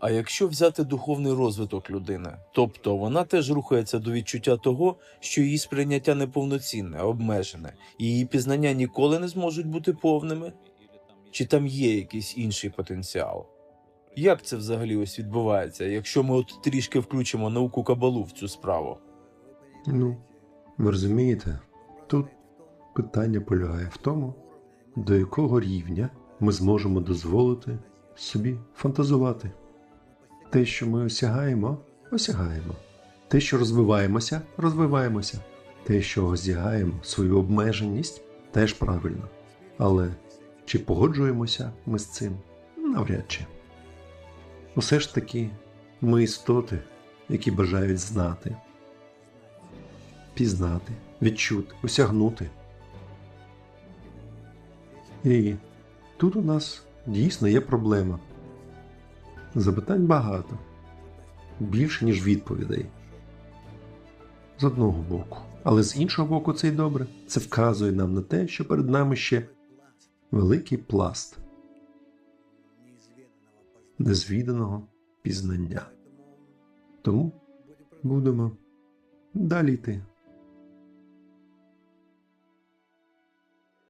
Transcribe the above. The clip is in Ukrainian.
А якщо взяти духовний розвиток людини, тобто вона теж рухається до відчуття того, що її сприйняття неповноцінне, обмежене, її пізнання ніколи не зможуть бути повними? Чи там є якийсь інший потенціал? Як це взагалі ось відбувається, якщо ми от трішки включимо науку кабалу в цю справу? Ну, ви розумієте, тут питання полягає в тому, до якого рівня ми зможемо дозволити собі фантазувати. Те, що ми осягаємо, осягаємо. Те, що розвиваємося, розвиваємося. Те, що осягаємо свою обмеженість, теж правильно. Але чи погоджуємося ми з цим? Навряд чи. Усе ж таки, ми істоти, які бажають знати, пізнати, відчути, осягнути. І тут у нас дійсно є проблема. Запитань багато, більше, ніж відповідей. З одного боку. Але з іншого боку, це й добре. Це вказує нам на те, що перед нами ще великий пласт незвіданого пізнання. Тому будемо далі йти.